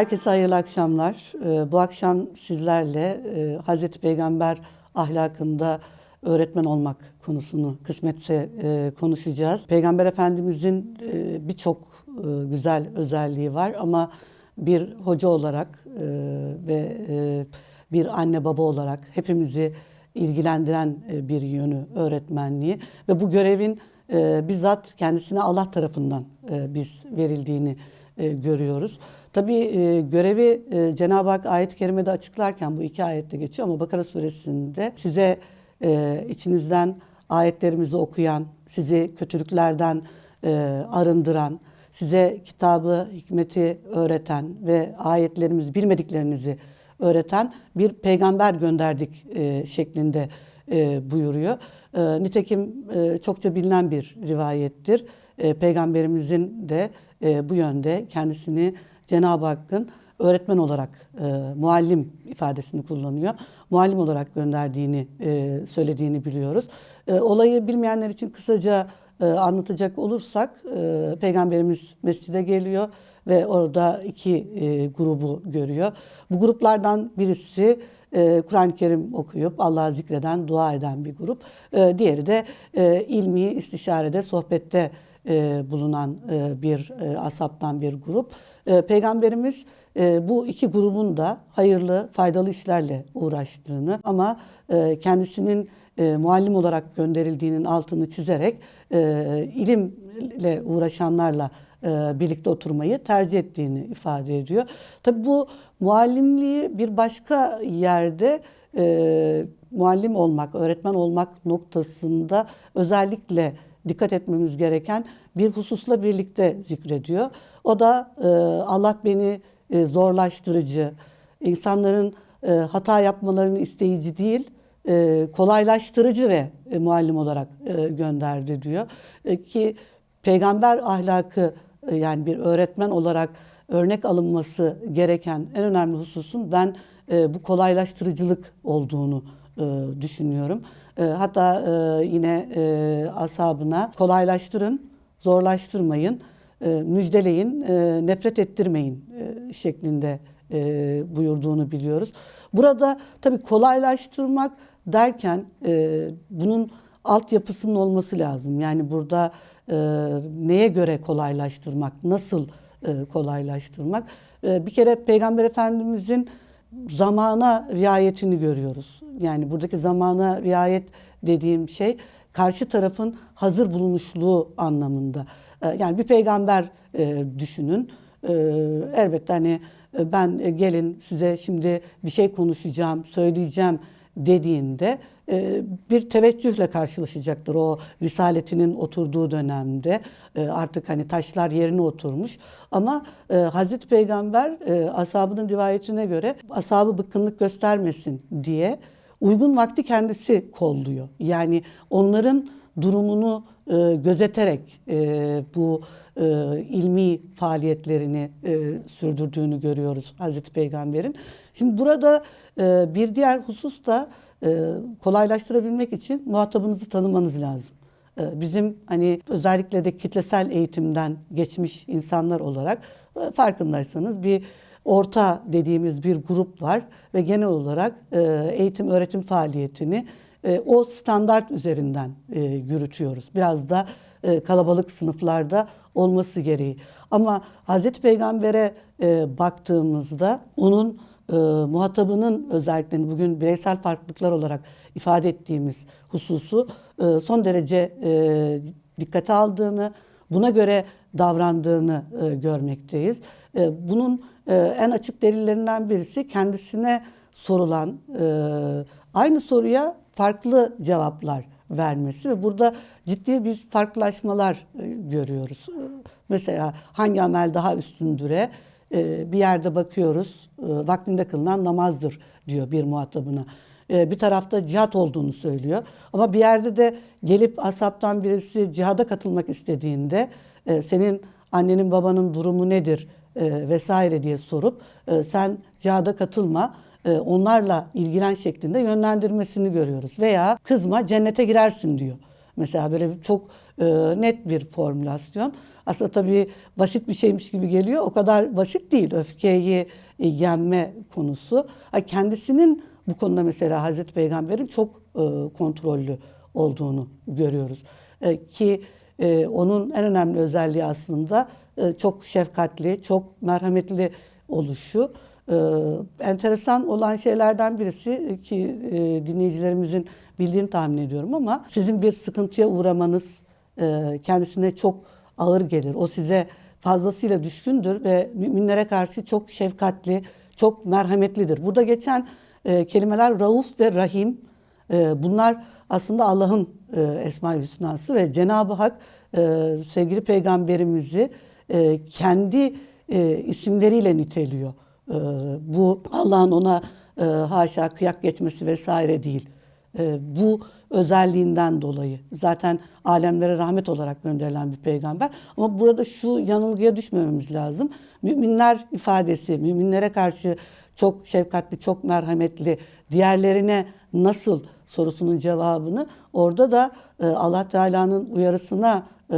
Herkese hayırlı akşamlar. Ee, Bu akşam sizlerle e, Hazreti Peygamber ahlakında öğretmen olmak konusunu kısmetse e, konuşacağız. Peygamber Efendimizin e, birçok güzel özelliği var ama bir hoca olarak ve bir anne baba olarak hepimizi ilgilendiren bir yönü öğretmenliği ve bu görevin bizzat kendisine Allah tarafından biz verildiğini görüyoruz. Tabii e, görevi e, Cenab-ı Hak ayet-i kerimede açıklarken bu iki ayette geçiyor ama Bakara suresinde size e, içinizden ayetlerimizi okuyan, sizi kötülüklerden e, arındıran, size kitabı, hikmeti öğreten ve ayetlerimizi bilmediklerinizi öğreten bir peygamber gönderdik e, şeklinde e, buyuruyor. E, nitekim e, çokça bilinen bir rivayettir. E, Peygamberimizin de e, bu yönde kendisini Cenab-ı Hakk'ın öğretmen olarak, e, muallim ifadesini kullanıyor. Muallim olarak gönderdiğini, e, söylediğini biliyoruz. E, olayı bilmeyenler için kısaca e, anlatacak olursak, e, Peygamberimiz mescide geliyor ve orada iki e, grubu görüyor. Bu gruplardan birisi e, Kur'an-ı Kerim okuyup Allah'ı zikreden, dua eden bir grup. E, diğeri de e, ilmi istişarede, sohbette e, bulunan e, bir e, asaptan bir grup. E, Peygamberimiz e, bu iki grubun da hayırlı, faydalı işlerle uğraştığını ama e, kendisinin e, muallim olarak gönderildiğinin altını çizerek ilimle uğraşanlarla birlikte oturmayı tercih ettiğini ifade ediyor. Tabii bu muallimliği bir başka yerde muallim olmak, öğretmen olmak noktasında özellikle dikkat etmemiz gereken bir hususla birlikte zikrediyor. O da e, Allah beni e, zorlaştırıcı, insanların e, hata yapmalarını isteyici değil, e, kolaylaştırıcı ve e, muallim olarak e, gönderdi diyor. E, ki peygamber ahlakı e, yani bir öğretmen olarak örnek alınması gereken en önemli hususun ben e, bu kolaylaştırıcılık olduğunu e, düşünüyorum. E, hatta e, yine e, ashabına kolaylaştırın, zorlaştırmayın, e, müjdeleyin, nefret ettirmeyin şeklinde buyurduğunu biliyoruz. Burada tabii kolaylaştırmak derken e, bunun altyapısının olması lazım. Yani burada neye göre kolaylaştırmak, nasıl kolaylaştırmak? Bir kere Peygamber Efendimizin zamana riayetini görüyoruz. Yani buradaki zamana riayet dediğim şey karşı tarafın hazır bulunuşluğu anlamında. E, yani bir peygamber e, düşünün. E, elbette hani e, ben gelin size şimdi bir şey konuşacağım, söyleyeceğim dediğinde e, bir teveccühle karşılaşacaktır o risaletinin oturduğu dönemde E, artık hani taşlar yerine oturmuş ama e, Hazreti Peygamber e, ashabının rivayetine göre ashabı bıkkınlık göstermesin diye uygun vakti kendisi kolluyor. Yani onların durumunu e, gözeterek e, bu e, ilmi faaliyetlerini e, sürdürdüğünü görüyoruz Hazreti Peygamber'in. Şimdi burada e, bir diğer husus da e, kolaylaştırabilmek için muhatabınızı tanımanız lazım. E, bizim hani özellikle de kitlesel eğitimden geçmiş insanlar olarak e, farkındaysanız bir orta dediğimiz bir grup var ve genel olarak e, eğitim öğretim faaliyetini o standart üzerinden yürütüyoruz. Biraz da kalabalık sınıflarda olması gereği. Ama Hazreti Peygamber'e baktığımızda onun e, muhatabının özelliklerini bugün bireysel farklılıklar olarak ifade ettiğimiz hususu e, son derece e, dikkate aldığını, buna göre davrandığını e, görmekteyiz. E, bunun e, en açık delillerinden birisi kendisine sorulan e, aynı soruya farklı cevaplar vermesi ve burada ciddi bir farklılaşmalar e, görüyoruz. E, Mesela hangi amel daha üstündüre bir yerde bakıyoruz e, vaktinde kılınan namazdır diyor bir muhatabına. E, Bir tarafta cihat olduğunu söylüyor. Ama bir yerde de gelip asaptan birisi cihada katılmak istediğinde e, senin annenin babanın durumu nedir e, vesaire diye sorup e, sen cihada katılma e, onlarla ilgilen şeklinde yönlendirmesini görüyoruz. Veya kızma cennete girersin diyor. Mesela böyle çok e, net bir formülasyon. Aslında tabii basit bir şeymiş gibi geliyor. O kadar basit değil öfkeyi e, yenme konusu. Kendisinin bu konuda mesela Hazreti Peygamber'in çok e, kontrollü olduğunu görüyoruz. E, ki onun en önemli özelliği aslında çok şefkatli, çok merhametli oluşu. E, enteresan olan şeylerden birisi ki dinleyicilerimizin bildiğini tahmin ediyorum ama sizin bir sıkıntıya uğramanız kendisine çok ağır gelir. O size fazlasıyla düşkündür ve müminlere karşı çok şefkatli, çok merhametlidir. Burada geçen e, kelimeler Rauf ve Rahim. E, bunlar aslında Allah'ın e, Esma-i Hüsnası ve Cenab-ı Hak e, sevgili peygamberimizi e, kendi e, isimleriyle niteliyor. E, bu Allah'ın ona e, haşa kıyak geçmesi vesaire değil. E, bu özelliğinden dolayı zaten alemlere rahmet olarak gönderilen bir peygamber. Ama burada şu yanılgıya düşmememiz lazım. Müminler ifadesi, müminlere karşı çok şefkatli, çok merhametli, diğerlerine nasıl sorusunun cevabını orada da e, Allah Teala'nın uyarısına e,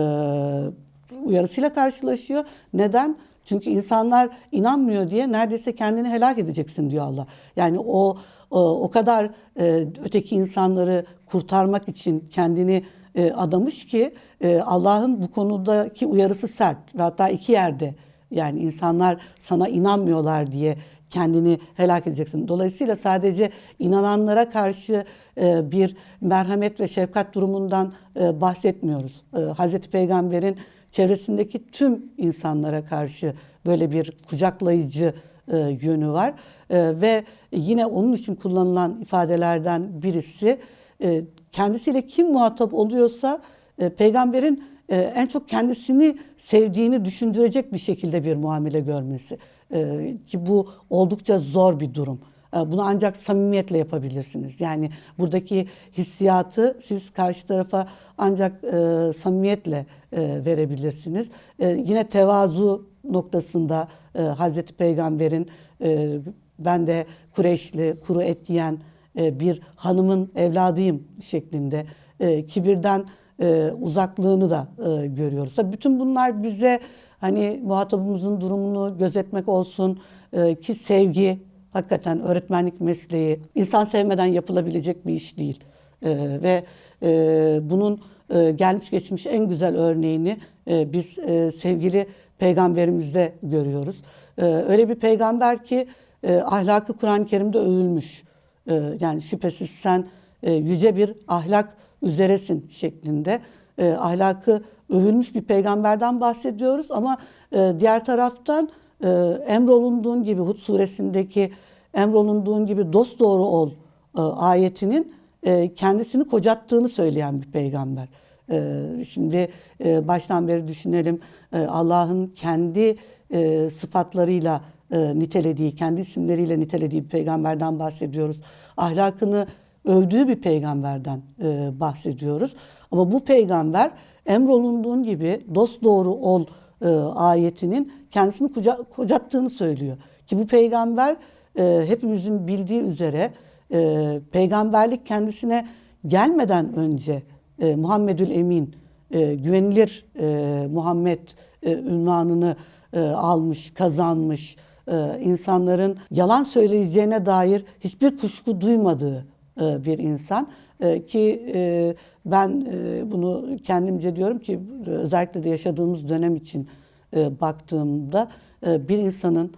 uyarısıyla karşılaşıyor. Neden? Çünkü insanlar inanmıyor diye neredeyse kendini helak edeceksin diyor Allah. Yani o o, o kadar e, öteki insanları kurtarmak için kendini e, adamış ki e, Allah'ın bu konudaki uyarısı sert ve hatta iki yerde yani insanlar sana inanmıyorlar diye kendini helak edeceksin. Dolayısıyla sadece inananlara karşı e, bir merhamet ve şefkat durumundan e, bahsetmiyoruz. E, Hazreti Peygamber'in çevresindeki tüm insanlara karşı böyle bir kucaklayıcı e, yönü var. E, ve yine onun için kullanılan ifadelerden birisi e, kendisiyle kim muhatap oluyorsa e, peygamberin e, en çok kendisini sevdiğini düşündürecek bir şekilde bir muamele görmesi. E, ki bu oldukça zor bir durum. E, Bunu ancak samimiyetle yapabilirsiniz. Yani buradaki hissiyatı siz karşı tarafa ancak e, samimiyetle e, verebilirsiniz. E, yine tevazu noktasında e, Hazreti Peygamber'in e, ben de Kureyşli, kuru et yiyen e, bir hanımın evladıyım şeklinde e, kibirden e, uzaklığını da e, görüyoruz. Tabii bütün bunlar bize hani muhatabımızın durumunu gözetmek olsun e, ki sevgi hakikaten öğretmenlik mesleği insan sevmeden yapılabilecek bir iş değil. E, ve e, bunun e, gelmiş geçmiş en güzel örneğini e, biz e, sevgili peygamberimizde görüyoruz. E, öyle bir peygamber ki e, ahlakı Kur'an-ı Kerim'de övülmüş. E, yani şüphesiz sen e, yüce bir ahlak üzeresin şeklinde e, ahlakı övülmüş bir peygamberden bahsediyoruz ama e, diğer taraftan e, emrolunduğun gibi Hud suresindeki emrolunduğun gibi dost doğru ol e, ayetinin e, kendisini kocattığını söyleyen bir peygamber. E, şimdi e, baştan beri düşünelim e, Allah'ın kendi e, sıfatlarıyla e, nitelediği, kendi isimleriyle nitelediği bir peygamberden bahsediyoruz. Ahlakını övdüğü bir peygamberden e, bahsediyoruz. Ama bu peygamber emrolunduğun gibi dost doğru ol e, ayetinin kendisini kuca, kocattığını söylüyor. Ki bu peygamber e, hepimizin bildiği üzere e, peygamberlik kendisine gelmeden önce e, Muhammedül Emin, e, güvenilir e, Muhammed e, ünvanını e, almış, kazanmış, e, insanların yalan söyleyeceğine dair hiçbir kuşku duymadığı e, bir insan. E, ki e, ben e, bunu kendimce diyorum ki özellikle de yaşadığımız dönem için e, baktığımda bir insanın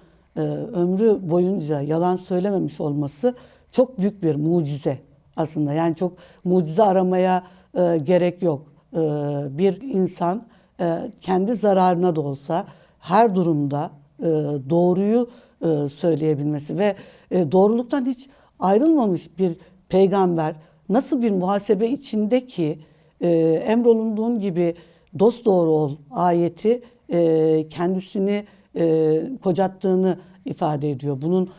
ömrü boyunca yalan söylememiş olması çok büyük bir mucize aslında. Yani çok mucize aramaya gerek yok. Bir insan kendi zararına da olsa her durumda doğruyu söyleyebilmesi ve doğruluktan hiç ayrılmamış bir peygamber nasıl bir muhasebe içindeki e, emrolunduğun gibi dost doğru ol ayeti e, kendisini e, kocattığını ifade ediyor. Bunun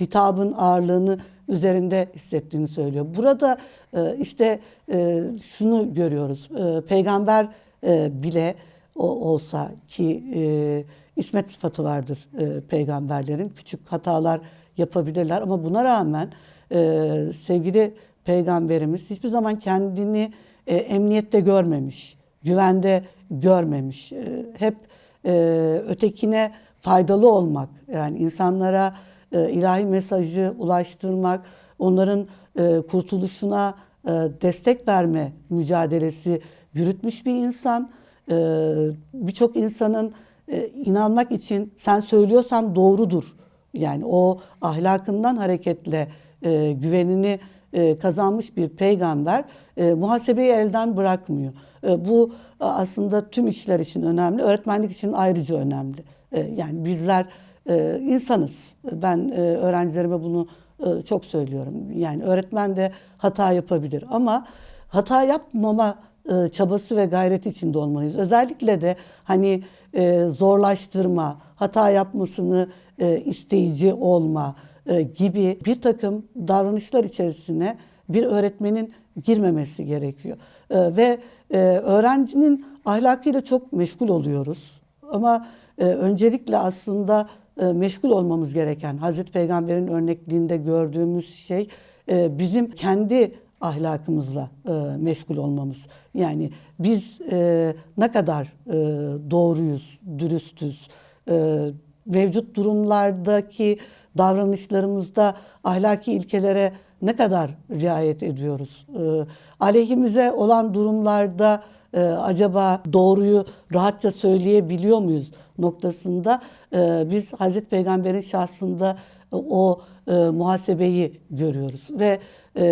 hitabın ağırlığını üzerinde hissettiğini söylüyor. Burada e, işte e, şunu görüyoruz. E, peygamber e, bile o olsa ki e, ismet sıfatı vardır e, peygamberlerin. Küçük hatalar yapabilirler ama buna rağmen e, sevgili peygamberimiz hiçbir zaman kendini e, emniyette görmemiş. güvende görmemiş. E, hep e, ötekine faydalı olmak, yani insanlara e, ilahi mesajı ulaştırmak, onların e, kurtuluşuna e, destek verme mücadelesi yürütmüş bir insan. E, Birçok insanın e, inanmak için sen söylüyorsan doğrudur. Yani o ahlakından hareketle e, güvenini e, kazanmış bir peygamber e, muhasebeyi elden bırakmıyor. E, bu e, aslında tüm işler için önemli, öğretmenlik için ayrıca önemli. Yani bizler insanız. Ben öğrencilerime bunu çok söylüyorum. Yani öğretmen de hata yapabilir ama hata yapmama çabası ve gayreti içinde olmalıyız. Özellikle de hani e, zorlaştırma, hata yapmasını isteyici olma gibi bir takım davranışlar içerisine bir öğretmenin girmemesi gerekiyor. E, ve e, öğrencinin ahlakıyla çok meşgul oluyoruz. Ama e, öncelikle aslında e, meşgul olmamız gereken, Hazreti Peygamber'in örnekliğinde gördüğümüz şey e, bizim kendi ahlakımızla e, meşgul olmamız. Yani biz e, ne kadar e, doğruyuz, dürüstüz, e, mevcut durumlardaki davranışlarımızda ahlaki ilkelere ne kadar riayet ediyoruz? E, aleyhimize olan durumlarda e, acaba doğruyu rahatça söyleyebiliyor muyuz noktasında e, biz Hazreti Peygamber'in şahsında e, o e, muhasebeyi görüyoruz ve e,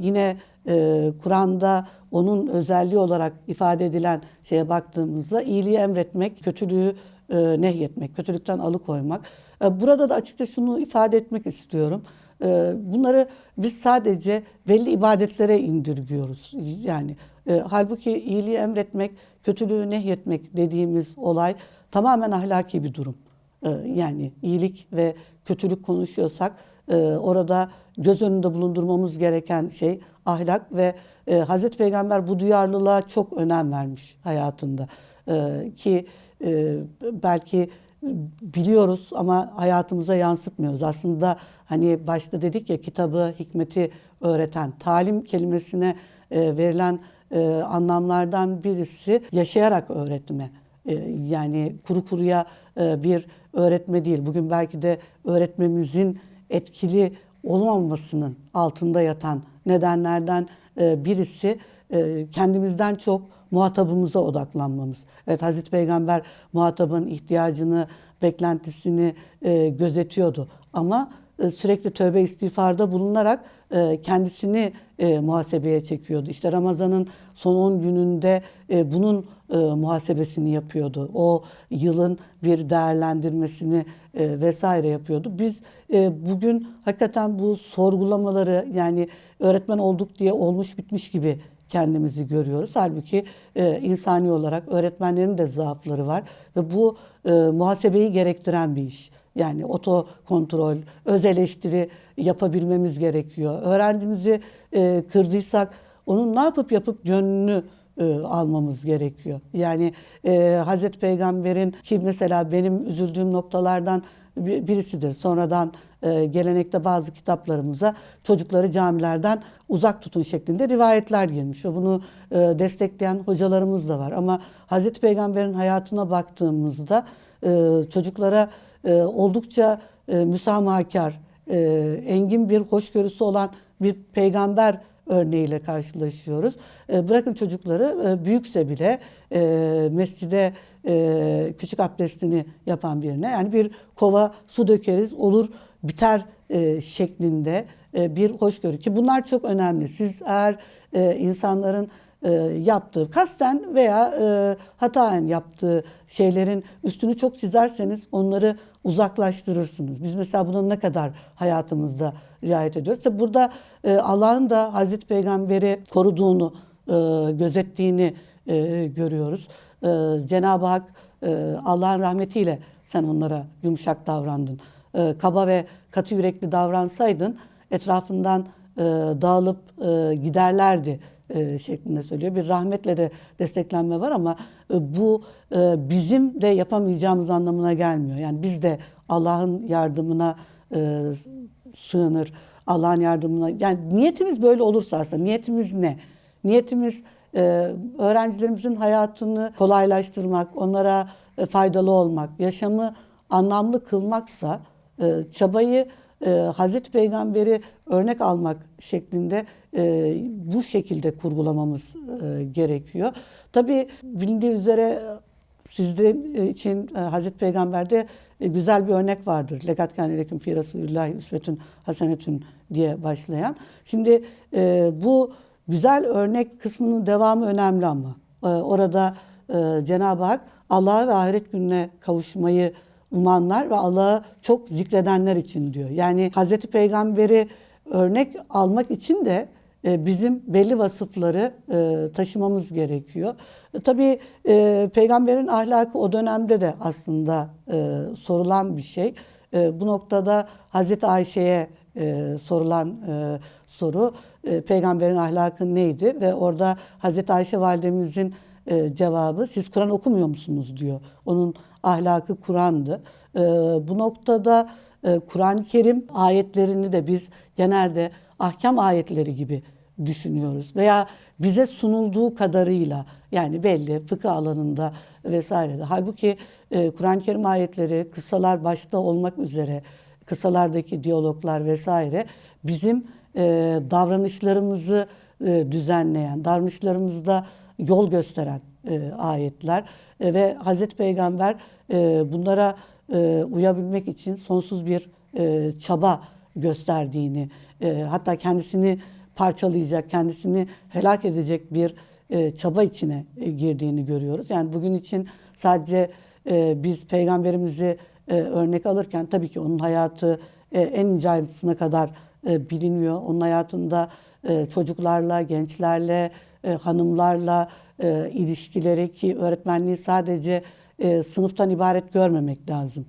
yine e, Kur'an'da onun özelliği olarak ifade edilen şeye baktığımızda iyiliği emretmek, kötülüğü e, nehyetmek, kötülükten alıkoymak. E, burada da açıkça şunu ifade etmek istiyorum. E, bunları biz sadece belli ibadetlere indirgiyoruz. Yani e, halbuki iyiliği emretmek, kötülüğü nehyetmek dediğimiz olay tamamen ahlaki bir durum. E, yani iyilik ve kötülük konuşuyorsak e, orada göz önünde bulundurmamız gereken şey ahlak ve e, Hazreti Peygamber bu duyarlılığa çok önem vermiş hayatında. Ki belki biliyoruz ama hayatımıza yansıtmıyoruz. Aslında hani başta dedik ya kitabı, hikmeti öğreten, talim kelimesine e, verilen e, anlamlardan birisi yaşayarak öğretme. E, yani kuru kuruya e, bir öğretme değil. Bugün belki de öğretmemizin etkili olmamasının altında yatan nedenlerden e, birisi e, kendimizden çok muhatabımıza odaklanmamız. Evet Hazreti Peygamber muhatabın ihtiyacını, beklentisini e, gözetiyordu. Ama e, sürekli tövbe istiğfarda bulunarak e, kendisini e, muhasebeye çekiyordu. İşte Ramazan'ın son 10 gününde e, bunun e, muhasebesini yapıyordu. O yılın bir değerlendirmesini e, vesaire yapıyordu. Biz e, bugün hakikaten bu sorgulamaları yani öğretmen olduk diye olmuş bitmiş gibi kendimizi görüyoruz. Halbuki e, insani olarak öğretmenlerin de zaafları var ve bu e, muhasebeyi gerektiren bir iş. Yani oto kontrol, öz eleştiri yapabilmemiz gerekiyor. Öğrencimizi e, kırdıysak onun ne yapıp yapıp gönlünü e, almamız gerekiyor. Yani e, Hazreti Peygamber'in ki mesela benim üzüldüğüm noktalardan bir- birisidir. Sonradan e, gelenekte bazı kitaplarımıza çocukları camilerden uzak tutun şeklinde rivayetler girmiş ve bunu e, destekleyen hocalarımız da var. Ama Hazreti Peygamber'in hayatına baktığımızda e, çocuklara oldukça e, müsamahakar, engin bir hoşgörüsü olan bir peygamber örneğiyle karşılaşıyoruz. Bırakın çocukları büyükse bile e, mescide küçük abdestini yapan birine yani bir kova su dökeriz olur biter e, şeklinde e, bir hoşgörü ki bunlar çok önemli. Siz eğer e, insanların e, yaptığı kasten veya e, hataen yaptığı şeylerin üstünü çok çizerseniz onları uzaklaştırırsınız. Biz mesela buna ne kadar hayatımızda riayet ediyoruz. İşte burada e, Allah'ın da Hazreti Peygamber'i koruduğunu, e, gözettiğini e, görüyoruz. E, Cenab-ı Hak e, Allah'ın rahmetiyle sen onlara yumuşak davrandın. E, kaba ve katı yürekli davransaydın etrafından e, dağılıp e, giderlerdi e, şeklinde söylüyor. Bir rahmetle de desteklenme var ama e, bu e, bizim de yapamayacağımız anlamına gelmiyor. Yani biz de Allah'ın yardımına e, sığınır, Allah'ın yardımına. Yani niyetimiz böyle olursa aslında niyetimiz ne? Niyetimiz e, öğrencilerimizin hayatını kolaylaştırmak, onlara e, faydalı olmak, yaşamı anlamlı kılmaksa çabayı e, Hazreti Peygamber'i örnek almak şeklinde e, bu şekilde kurgulamamız e, gerekiyor. Tabii bilindiği üzere sizin için e, Hazreti Peygamber'de e, güzel bir örnek vardır. Lekat kâne leküm fî Rasûlillâhi üsvetün hasenetün diye başlayan. Şimdi e, bu güzel örnek kısmının devamı önemli ama. E, orada e, Cenab-ı Hak Allah'a ve ahiret gününe kavuşmayı umanlar ve Allah'ı çok zikredenler için diyor. Yani Hazreti Peygamber'i örnek almak için de e, bizim belli vasıfları e, taşımamız gerekiyor. E, Tabii peygamberin ahlakı o dönemde de aslında sorulan bir şey. Bu noktada Hazreti Ayşe'ye sorulan soru peygamberin ahlakı neydi ve orada Hazreti Ayşe validemizin e, cevabı siz Kur'an okumuyor musunuz diyor. Onun ahlakı Kur'an'dı. E, bu noktada e, Kur'an-ı Kerim ayetlerini de biz genelde ahkam ayetleri gibi düşünüyoruz veya bize sunulduğu kadarıyla yani belli fıkıh alanında vesairede. Halbuki Kur'an-ı Kerim ayetleri kıssalar başta olmak üzere kıssalardaki diyaloglar vesaire bizim davranışlarımızı düzenleyen, davranışlarımızda yol gösteren e, ayetler E, ve Hazreti Peygamber e, bunlara e, uyabilmek için sonsuz bir e, çaba gösterdiğini, e, hatta kendisini parçalayacak, kendisini helak edecek bir e, çaba içine e, girdiğini görüyoruz. Yani bugün için sadece e, biz peygamberimizi e, örnek alırken tabii ki onun hayatı e, en ince ayrıntısına kadar e, biliniyor. Onun hayatında e, çocuklarla, gençlerle, e, hanımlarla e, ilişkileri ki öğretmenliği sadece e, sınıftan ibaret görmemek lazım.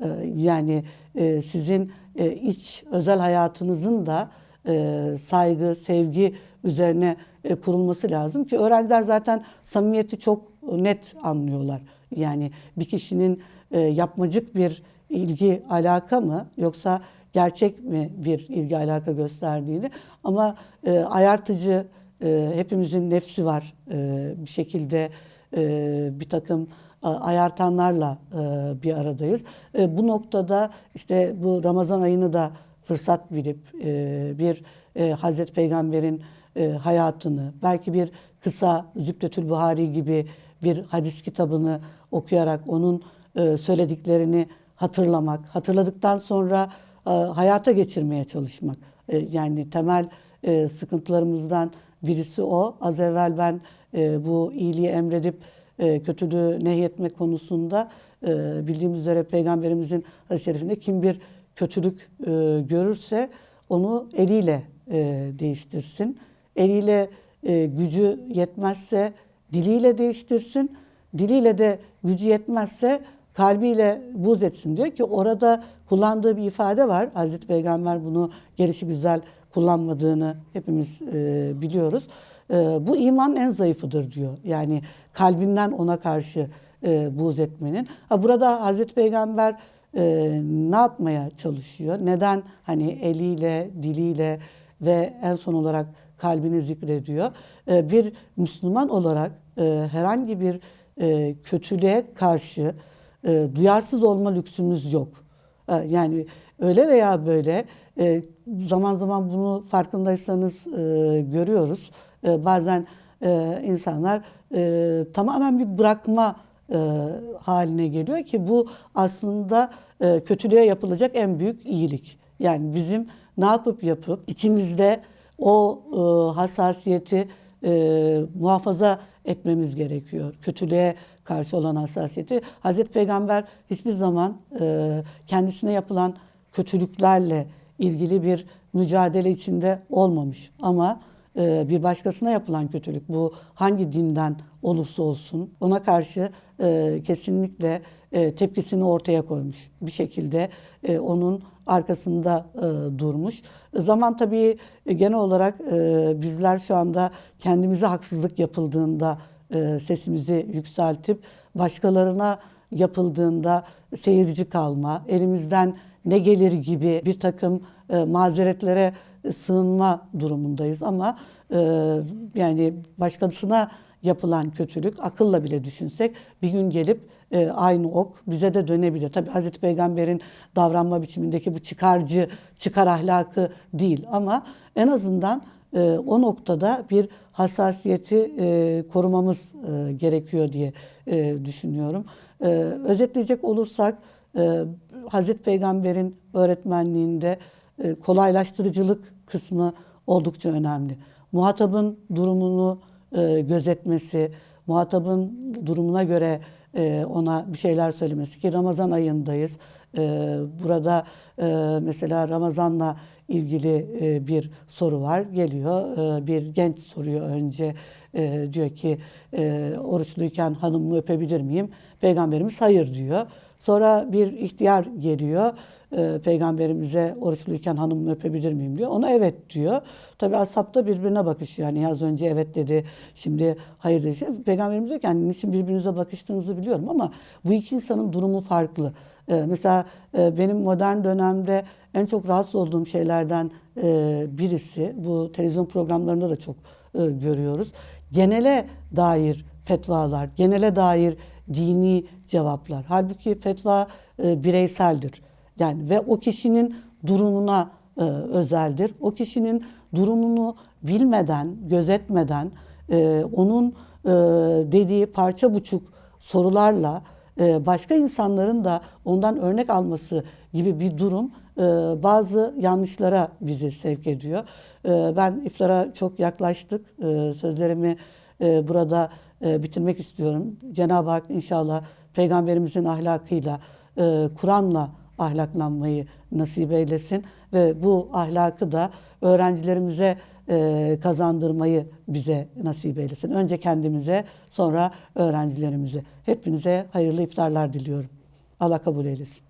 E, yani e, sizin e, iç özel hayatınızın da e, saygı, sevgi üzerine e, kurulması lazım ki öğrenciler zaten samimiyeti çok net anlıyorlar. Yani bir kişinin e, yapmacık bir ilgi alaka mı yoksa gerçek mi bir ilgi alaka gösterdiğini ama e, ayartıcı e, hepimizin nefsi var e, bir şekilde e, bir takım ayartanlarla e, bir aradayız. E, bu noktada işte bu Ramazan ayını da fırsat bilip e, bir e, Hazreti Peygamber'in e, hayatını belki bir kısa Zübdetül Buhari gibi bir hadis kitabını okuyarak onun e, söylediklerini hatırlamak, hatırladıktan sonra e, hayata geçirmeye çalışmak. E, yani temel e, sıkıntılarımızdan birisi o. Az evvel ben e, bu iyiliği emredip e, kötülüğü nehyetme konusunda e, bildiğimiz üzere Peygamberimizin hadis-i şerifinde kim bir kötülük e, görürse onu eliyle e, değiştirsin. Eliyle e, gücü yetmezse diliyle değiştirsin. Diliyle de gücü yetmezse kalbiyle buz etsin diyor ki orada kullandığı bir ifade var. Hazreti Peygamber bunu gelişi güzel kullanmadığını hepimiz e, biliyoruz. E, bu iman en zayıfıdır diyor. Yani kalbinden ona karşı e, buğz etmenin. Ha, burada Hazreti Peygamber e, ne yapmaya çalışıyor? Neden hani eliyle, diliyle ve en son olarak kalbini zikrediyor? E, bir Müslüman olarak e, herhangi bir e, kötülüğe karşı e, duyarsız olma lüksümüz yok. E, Yani öyle veya böyle e, zaman zaman bunu farkındaysanız e, görüyoruz. E, Bazen e, insanlar e, tamamen bir bırakma e, haline geliyor ki bu aslında e, kötülüğe yapılacak en büyük iyilik. Yani bizim ne yapıp yapıp içimizde o e, hassasiyeti e, muhafaza etmemiz gerekiyor. Kötülüğe karşı olan hassasiyeti. Hazreti Peygamber hiçbir zaman e, kendisine yapılan kötülüklerle ilgili bir mücadele içinde olmamış. Ama e, bir başkasına yapılan kötülük bu hangi dinden olursa olsun ona karşı e, kesinlikle e, tepkisini ortaya koymuş. Bir şekilde e, onun arkasında e, durmuş. Zaman tabii e, genel olarak e, bizler şu anda kendimize haksızlık yapıldığında e, sesimizi yükseltip başkalarına yapıldığında seyirci kalma, elimizden ne gelir gibi bir takım e, mazeretlere sığınma durumundayız ama e, yani başkasına yapılan kötülük akılla bile düşünsek bir gün gelip e, aynı ok bize de dönebilir. Tabi Hazreti Peygamber'in davranma biçimindeki bu çıkarcı, çıkar ahlakı değil ama en azından e, o noktada bir hassasiyeti e, korumamız e, gerekiyor diye e, düşünüyorum. E, özetleyecek olursak e, Hazreti Peygamber'in öğretmenliğinde e, kolaylaştırıcılık kısmı oldukça önemli. Muhatabın durumunu e, gözetmesi, muhatabın durumuna göre e, ona bir şeyler söylemesi ki Ramazan ayındayız. E, burada mesela Ramazan'la ilgili bir soru var. Geliyor bir genç soruyor önce diyor ki e, oruçluyken hanımımı öpebilir miyim? Peygamberimiz hayır diyor. Sonra bir ihtiyar geliyor. E, Peygamberimize oruçluyken hanımımı öpebilir miyim diyor. Ona evet diyor. Tabi ashab da birbirine bakışıyor. Yani az önce evet dedi, şimdi hayır dedi. Peygamberimiz diyor ki yani niçin birbirinize bakıştığınızı biliyorum ama bu iki insanın durumu farklı. E, mesela e, benim modern dönemde en çok rahatsız olduğum şeylerden e, birisi, bu televizyon programlarında da çok e, görüyoruz. Genele dair fetvalar, genele dair dini cevaplar. Halbuki fetva e, bireyseldir. Yani ve o kişinin durumuna e, özeldir. O kişinin durumunu bilmeden, gözetmeden, e, onun e, dediği parça buçuk sorularla e, başka insanların da ondan örnek alması gibi bir durum e, bazı yanlışlara bizi sevk ediyor. E, ben iftara çok yaklaştık. E, sözlerimi e, burada e, bitirmek istiyorum. Cenab-ı Hak inşallah Peygamberimizin ahlakıyla, e, Kur'an'la ahlaklanmayı nasip eylesin ve bu ahlakı da öğrencilerimize e, kazandırmayı bize nasip eylesin. Önce kendimize, sonra öğrencilerimize. Hepinize hayırlı iftarlar diliyorum. Allah kabul eylesin.